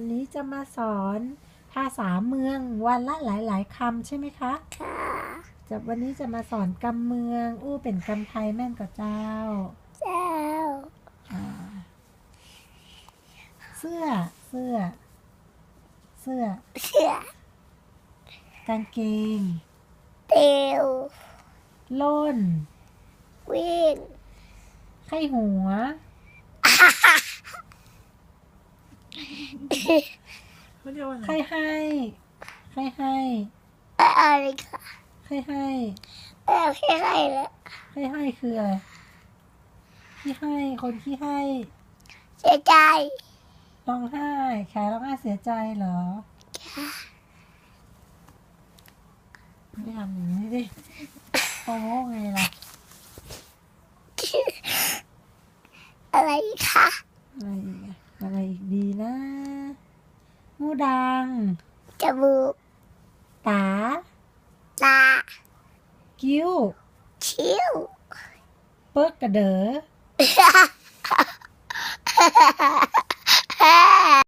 วันนี้จะมาสอนภาษาเมืองวันละหลาย ๆคำใช่ไหมคะ ค่ะ จะวันนี้จะมาสอนกำเมือง อู้เป็นกำไทยแม่นกับเจ้า เจ้าอ่าเสื้อ เสื้อ เสื้อ เสือกางเกง เตียวล่น วิ่งไข้หัว เขาเรียกว่าอะไรไข้ให้ไข้ให้ อะไรค่ะไข้ให้ ไม่เอาแค่ให้แล้วไข้ให้คืออะไรขี้ให้ คนขี้ให้เสียใจร้องไห้ขายร้องไห้เสียใจเหรอไม่ทำอย่างนี้ดิโอ้ไงล่ะ อะไรอีกคะอะไรอีกอะอะไรอีกดีนะ มูดังจมูกตาตา